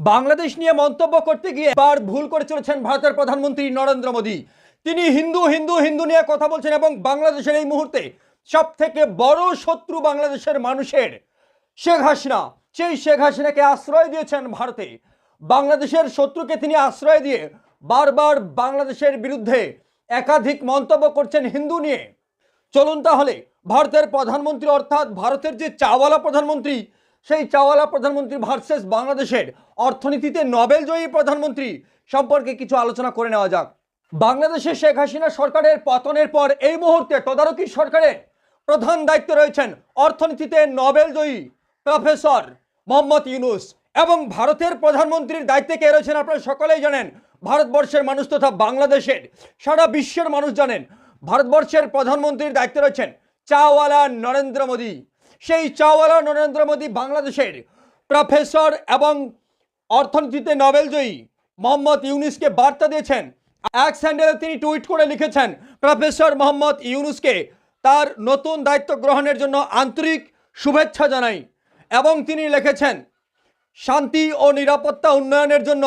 বাংলাদেশ নিয়ে মন্তব্য করতে গিয়ে বার ভুল করে চলেছেন ভারতের প্রধানমন্ত্রী নরেন্দ্র মোদী। তিনি হিন্দু হিন্দু হিন্দু নিয়ে কথা বলছেন এবং বাংলাদেশের এই মুহূর্তে সব থেকে বড় শত্রু বাংলাদেশের মানুষের শেখ হাসিনা। সেই শেখ হাসিনাকে আশ্রয় দিয়েছেন ভারতে। বাংলাদেশের শত্রুকে তিনি আশ্রয় দিয়ে বারবার বাংলাদেশের বিরুদ্ধে একাধিক মন্তব্য করছেন হিন্দু নিয়ে। চলুন তাহলে ভারতের প্রধানমন্ত্রী অর্থাৎ ভারতের যে চাওয়ালা প্রধানমন্ত্রী সেই চাওয়ালা প্রধানমন্ত্রী ভার্সেস বাংলাদেশের অর্থনীতিতে নোবেল জয়ী প্রধানমন্ত্রী সম্পর্কে কিছু আলোচনা করে নেওয়া যাক। বাংলাদেশের শেখ হাসিনা সরকারের পতনের পর এই মুহূর্তে তদারকি সরকারের প্রধান দায়িত্বে রয়েছেন অর্থনীতিতে নোবেল জয়ী প্রফেসর মোহাম্মদ ইউনুস এবং ভারতের প্রধানমন্ত্রীর দায়িত্বে কে রয়েছেন আপনারা সকলেই জানেন, ভারতবর্ষের মানুষ তথা বাংলাদেশের, সারা বিশ্বের মানুষ জানেন, ভারতবর্ষের প্রধানমন্ত্রীর দায়িত্বে রয়েছেন চাওয়ালা নরেন্দ্র মোদী। সেই চাওয়ালা নরেন্দ্র মোদী বাংলাদেশের প্রফেসর এবং অর্থনীতিতে নোবেল জয়ী মোহাম্মদ ইউনুসকে বার্তা দিয়েছেন। এক স্যান্ডেলে তিনি টুইট করে লিখেছেন, প্রফেসর মোহাম্মদ ইউনুসকে তার নতুন দায়িত্ব গ্রহণের জন্য আন্তরিক শুভেচ্ছা জানাই। এবং তিনি লিখেছেন, শান্তি ও নিরাপত্তা উন্নয়নের জন্য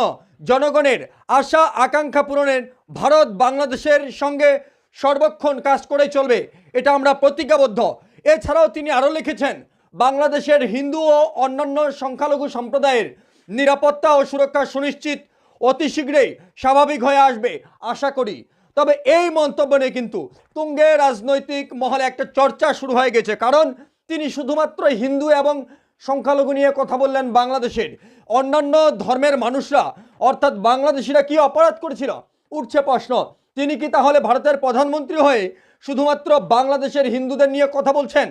জনগণের আশা আকাঙ্ক্ষা পূরণের ভারত বাংলাদেশের সঙ্গে সর্বক্ষণ কাজ করে চলবে। এটা আমরা প্রতিজ্ঞাবদ্ধ। এছাড়াও তিনি আরও লিখেছেন, বাংলাদেশের হিন্দু ও অন্যান্য সংখ্যালঘু সম্প্রদায়ের নিরাপত্তা ও সুরক্ষা সুনিশ্চিত অতি শীঘ্রই স্বাভাবিক হয়ে আসবে, আশা করি। তবে এই মন্তব্য নিয়ে কিন্তু তুঙ্গে রাজনৈতিক মহলে একটা চর্চা শুরু হয়ে গেছে, কারণ তিনি শুধুমাত্র হিন্দু এবং সংখ্যালঘু নিয়ে কথা বললেন বাংলাদেশের অন্যান্য ধর্মের মানুষরা, অর্থাৎ বাংলাদেশিরা কি অপরাধ করেছিল? উঠছে প্রশ্ন। তিনি কি তাহলে ভারতের প্রধানমন্ত্রী হয়ে শুধুমাত্র বাংলাদেশের হিন্দুদের নিয়ে কথা বলছেন?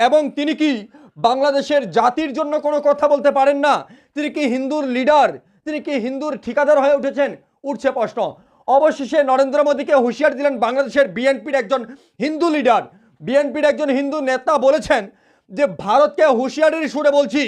এবং তিনি কি বাংলাদেশের জাতির জন্য কোনো কথা বলতে পারেন না? তিনি কি হিন্দুর লিডার? তিনি কি হিন্দুর ঠিকাদার হয়ে উঠেছেন? উঠছে প্রশ্ন। অবশেষে নরেন্দ্র মোদীকে হুঁশিয়ার দিলেন বাংলাদেশের বিএনপির একজন হিন্দু লিডার। বিএনপির একজন হিন্দু নেতা বলেছেন যে, ভারতকে হুঁশিয়ারির সুরে বলছি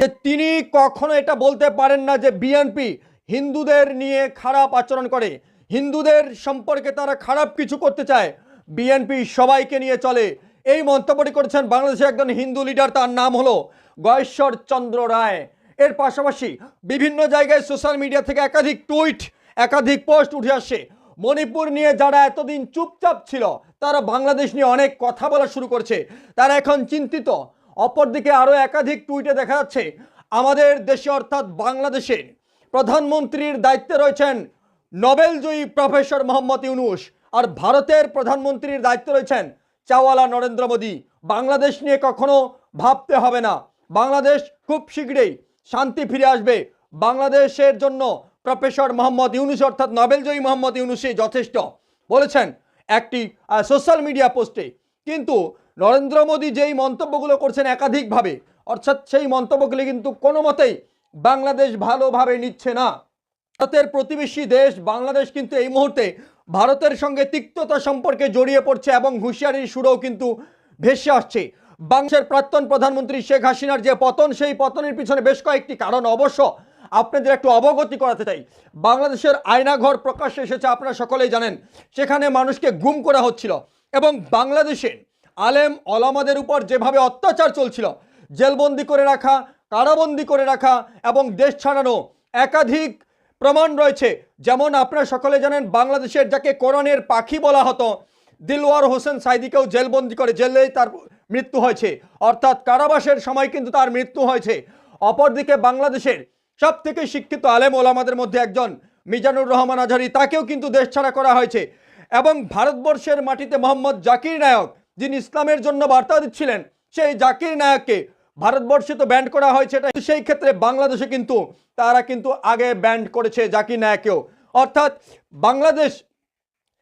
যে, তিনি কখনো এটা বলতে পারেন না যে, বিএনপি হিন্দুদের নিয়ে খারাপ আচরণ করে। হিন্দুদের সম্পর্কে তারা খারাপ কিছু করতে চায়। বিএনপি সবাইকে নিয়ে চলে। এই মন্তব্যটি করেছেন বাংলাদেশের একজন হিন্দু লিডার, তার নাম হলো গয়েশ্বর চন্দ্র রায়। এর পাশাপাশি বিভিন্ন জায়গায় সোশ্যাল মিডিয়া থেকে একাধিক টুইট, একাধিক পোস্ট উঠে আসছে মণিপুর নিয়ে যারা এতদিন চুপচাপ ছিল, তারা বাংলাদেশ নিয়ে অনেক কথা বলা শুরু করছে। তারা এখন চিন্তিত। অপরদিকে আরও একাধিক টুইটে দেখা যাচ্ছে, আমাদের দেশে অর্থাৎ বাংলাদেশে প্রধানমন্ত্রীর দায়িত্বে রয়েছেন নোবেলজয়ী প্রফেসর মোহাম্মদ ইউনুস। আর ভারতের প্রধানমন্ত্রীর দায়িত্ব রয়েছেন চাওয়ালা নরেন্দ্র মোদী। বাংলাদেশ নিয়ে কখনো ভাবতে হবে না। বাংলাদেশ খুব শীঘ্রই শান্তি ফিরে আসবে। বাংলাদেশের জন্য প্রফেসর মোহাম্মদ ইউনুস, অর্থাৎ নোবেলজয়ী মোহাম্মদ ইউনুসই যথেষ্ট বলেছেন একটি সোশ্যাল মিডিয়া পোস্টে। কিন্তু নরেন্দ্র মোদী যেই মন্তব্যগুলো করছেন একাধিকভাবে, অর্থাৎ সেই মন্তব্যগুলি কিন্তু কোনো মতেই বাংলাদেশ ভালোভাবে নিচ্ছে না। ভারতের প্রতিবেশী দেশ বাংলাদেশ কিন্তু এই মুহূর্তে ভারতের সঙ্গে তিক্ততা সম্পর্কে জড়িয়ে পড়ছে এবং হুঁশিয়ারির সুরেও কিন্তু ভেসে আসছে। বাংলাদেশের প্রাক্তন প্রধানমন্ত্রী শেখ হাসিনার যে পতন, সেই পতনের পিছনে বেশ কয়েকটি কারণ। অবশ্য আপনাদের একটু অবগতি করাতে চাই। বাংলাদেশের আয়নাঘর প্রকাশ্যে এসেছে, আপনারা সকলেই জানেন। সেখানে মানুষকে গুম করা হচ্ছিল এবং বাংলাদেশে আলেম অলামাদের উপর যেভাবে অত্যাচার চলছিল, জেলবন্দি করে রাখা, কারাবন্দি করে রাখা এবং দেশ ছাড়ানো একাধিক প্রমাণ রয়েছে। যেমন আপনারা সকলে জানেন, বাংলাদেশের যাকে কোরআনের পাখি বলা হতো, দিলওয়ার হোসেন সাইদিকেও জেলবন্দি করে জেলেই তার মৃত্যু হয়েছে। অর্থাৎ কারাবাসের সময় কিন্তু তার মৃত্যু হয়েছে। অপরদিকে বাংলাদেশের সব থেকে শিক্ষিত আলেম ওলামাদের মধ্যে একজন, মিজানুর রহমান আজহারি, তাকেও কিন্তু দেশ ছাড়া করা হয়েছে। এবং ভারতবর্ষের মাটিতে মোহাম্মদ জাকির নায়ক, যিনি ইসলামের জন্য বার্তা দিচ্ছিলেন, সেই জাকির নায়ককে ভারতবর্ষে তো ব্যান্ড করা হয়েছে এটা সেই ক্ষেত্রে বাংলাদেশে কিন্তু তারা কিন্তু আগে ব্যান্ড করেছে জাকির নায়ককেও অর্থাৎ বাংলাদেশ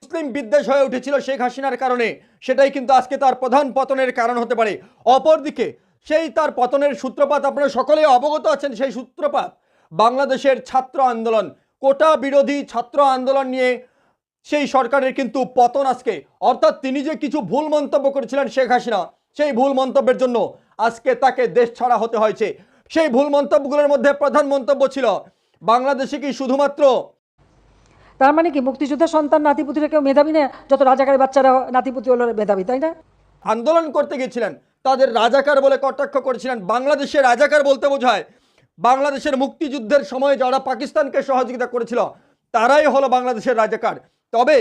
মুসলিম বিদ্বেষ হয়ে উঠেছিল শেখ হাসিনার কারণে, সেটাই কিন্তু আজকে তার প্রধান পতনের কারণ হতে পারে। অপরদিকে, সেই তার পতনের সূত্রপাত আপনারা সকলেই অবগত আছেন, সেই সূত্রপাত, বাংলাদেশের ছাত্র আন্দোলন, কোটা বিরোধী ছাত্র আন্দোলন নিয়ে সেই সরকারের কিন্তু পতন আজকে। অর্থাৎ তিনি যে কিছু ভুল মন্তব্য করেছিলেন শেখ হাসিনা, সেই ভুল মন্তব্যের জন্য আজকে তাকে দেশ ছাড়া হতে হয়েছে। সেই ভুল মন্তব্যগুলোর মধ্যে প্রধান মন্তব্য ছিল বাংলাদেশে কি শুধুমাত্র তার মানে কি মুক্তিযোদ্ধার সন্তান নাতিপুতিরা কেউ মেধাবী না? যত রাজাকারের বাচ্চারা নাতিপুতি হলো মেধাবী তাই না? আন্দোলন করতে গেছিলেন তাদের রাজাকার বলে কটাক্ষ করেছিলেন। বাংলাদেশের রাজাকার বলতে বোঝায় বাংলাদেশের মুক্তিযুদ্ধের সময় যারা পাকিস্তানকে সহযোগিতা করেছিল তারাই হলো বাংলাদেশের রাজাকার। তবে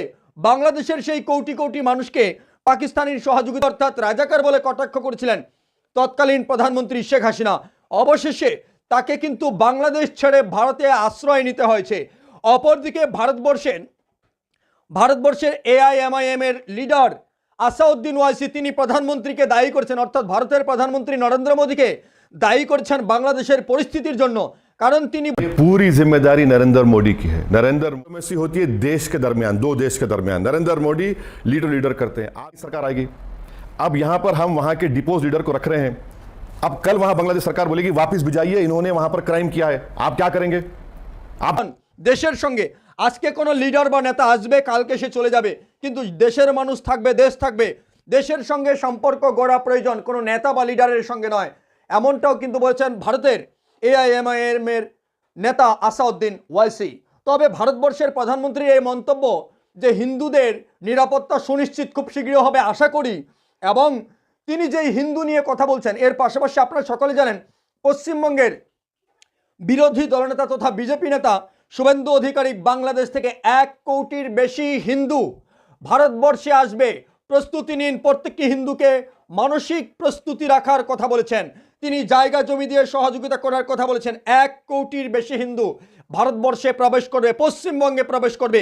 বাংলাদেশের সেই কোটি কোটি মানুষকে পাকিস্তানের সহযোগিতা অর্থাৎ রাজাকার বলে কটাক্ষ করেছিলেন তৎকালীন প্রধানমন্ত্রী শেখ হাসিনা অবশেষে তাকে কিন্তু বাংলাদেশ ছেড়ে ভারতে আশ্রয় নিতে হয়েছে অপরদিকে ভারতবর্ষের ভারতবর্ষের এআইএমআইএম এর লিডার আসাউদ্দিন ওয়াইসি তিনি প্রধানমন্ত্রীকে দায়ী করেছেন অর্থাৎ ভারতের প্রধানমন্ত্রী নরেন্দ্র মোদীকে দায়ী করছেন বাংলাদেশের পরিস্থিতির জন্য কারণ তিনি ये पूरी जिम्मेदारी नरेंद्र मोदी की है नरेंद्र डिप्लोमेसी होती है देश के दरमियान दो देश के दरमियान नरेंद्र मोदी लीडर लीडर करते हैं आज सरकार आएगी अब यहां पर हम वहां के डिपोज लीडर को रख रहे हैं अब कल वहां बांग्लादेश सरकार बोलेगी वापस भी जाइए इन्होंने वहां पर क्राइम किया है आप क्या करेंगे आप দেশের সঙ্গে আজকে কোনো লিডার বা নেতা আসবে কালকে সে চলে যাবে কিন্তু দেশের মানুষ থাকবে দেশ থাকবে দেশের সঙ্গে সম্পর্ক গড়া প্রয়োজন কোনো নেতা বা লিডারের সঙ্গে নয় এমনটাও কিন্তু বলছেন ভারতের এআইএমআইএম এর নেতা আসাউদ্দিন ওয়াইসি তবে ভারতবর্ষের প্রধানমন্ত্রীর এই মন্তব্য যে হিন্দুদের নিরাপত্তা সুনিশ্চিত খুব শীঘ্রই হবে আশা করি এবং তিনি যেই হিন্দু নিয়ে কথা বলছেন, এর পাশাপাশি আপনারা সকলে জানেন, পশ্চিমবঙ্গের বিরোধী দলনেতা তথা বিজেপি নেতা শুভেন্দু অধিকারী বাংলাদেশ থেকে এক কোটির বেশি হিন্দু ভারতবর্ষে আসবে। প্রস্তুতি নিন, প্রত্যেকটি হিন্দুকে মানসিক প্রস্তুতি রাখার কথা বলেছেন। তিনি জায়গা জমি দিয়ে সহযোগিতা করার কথা বলেছেন। এক কোটির বেশি হিন্দু ভারতবর্ষে প্রবেশ করবে, পশ্চিমবঙ্গে প্রবেশ করবে।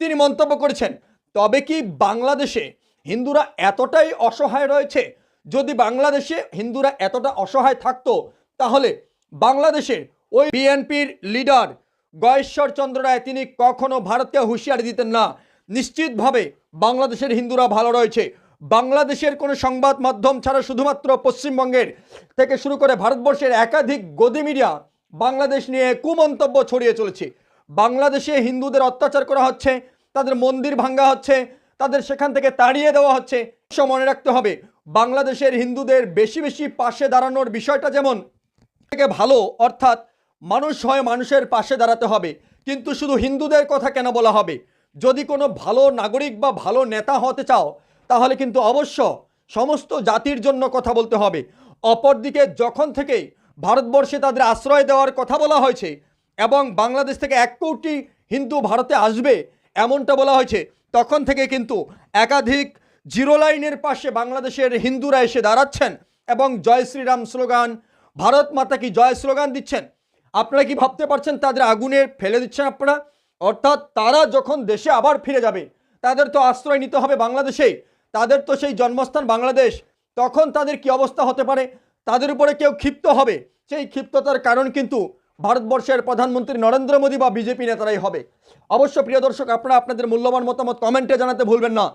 তিনি মন্তব্য করেছেন, তবে কি বাংলাদেশে হিন্দুরা এতটাই অসহায় রয়েছে, যদি বাংলাদেশে হিন্দুরা এতটা অসহায় থাকতো, তাহলে বাংলাদেশের ওই বিএনপির লিডার গয়েশ্বর চন্দ্র রায়, তিনি কখনো ভারতকে হুঁশিয়ারি দিতেন না। নিশ্চিতভাবে বাংলাদেশের হিন্দুরা ভালো রয়েছে। বাংলাদেশের কোনো সংবাদ মাধ্যম ছাড়া শুধুমাত্র পশ্চিমবঙ্গের থেকে শুরু করে ভারতবর্ষের একাধিক গদি মিডিয়া বাংলাদেশ নিয়ে কুমন্তব্য ছড়িয়ে চলেছে। বাংলাদেশে হিন্দুদের অত্যাচার করা হচ্ছে, তাদের মন্দির ভাঙ্গা হচ্ছে তাদের সেখান থেকে তাড়িয়ে দেওয়া হচ্ছে। মনে রাখতে হবে, বাংলাদেশের হিন্দুদের বেশি বেশি পাশে দাঁড়ানোর বিষয়টা যেমন, থেকে ভালো, অর্থাৎ মানুষ হয় মানুষের পাশে দাঁড়াতে হবে। কিন্তু শুধু হিন্দুদের কথা কেন বলা হবে? যদি কোনো ভালো নাগরিক বা ভালো নেতা হতে চাও, তাহলে কিন্তু অবশ্য সমস্ত জাতির জন্য কথা বলতে হবে। অপরদিকে যখন থেকেই ভারতবর্ষে তাদের আশ্রয় দেওয়ার কথা বলা হয়েছে এবং বাংলাদেশ থেকে এক কোটি হিন্দু ভারতে আসবে, এমনটা বলা হয়েছে। তখন থেকে কিন্তু একাধিক জিরো লাইনের পাশে বাংলাদেশের হিন্দুরা এসে দাঁড়াচ্ছেন এবং জয় শ্রীরাম স্লোগান, ভারত মাতা কি জয় স্লোগান দিচ্ছেন। আপনারা কি ভাবতে পারছেন তাদের আগুনে ফেলে দিচ্ছেন আপনারা? অর্থাৎ তারা যখন দেশে আবার ফিরে যাবে, তাদের তো আশ্রয় নিতে হবে বাংলাদেশেই, তাদের তো সেই জন্মস্থান বাংলাদেশ, তখন তাদের কি অবস্থা হতে পারে? তাদের উপরে কেউ ক্ষিপ্ত হবে। সেই ক্ষিপ্ততার কারণ কিন্তু ভারতবর্ষের প্রধানমন্ত্রী নরেন্দ্র মোদী বা বিজেপি নেতারাই হবে। অবশ্য, প্রিয় দর্শক, আপনারা আপনাদের মূল্যবান মতামত কমেন্টে জানাতে ভুলবেন না।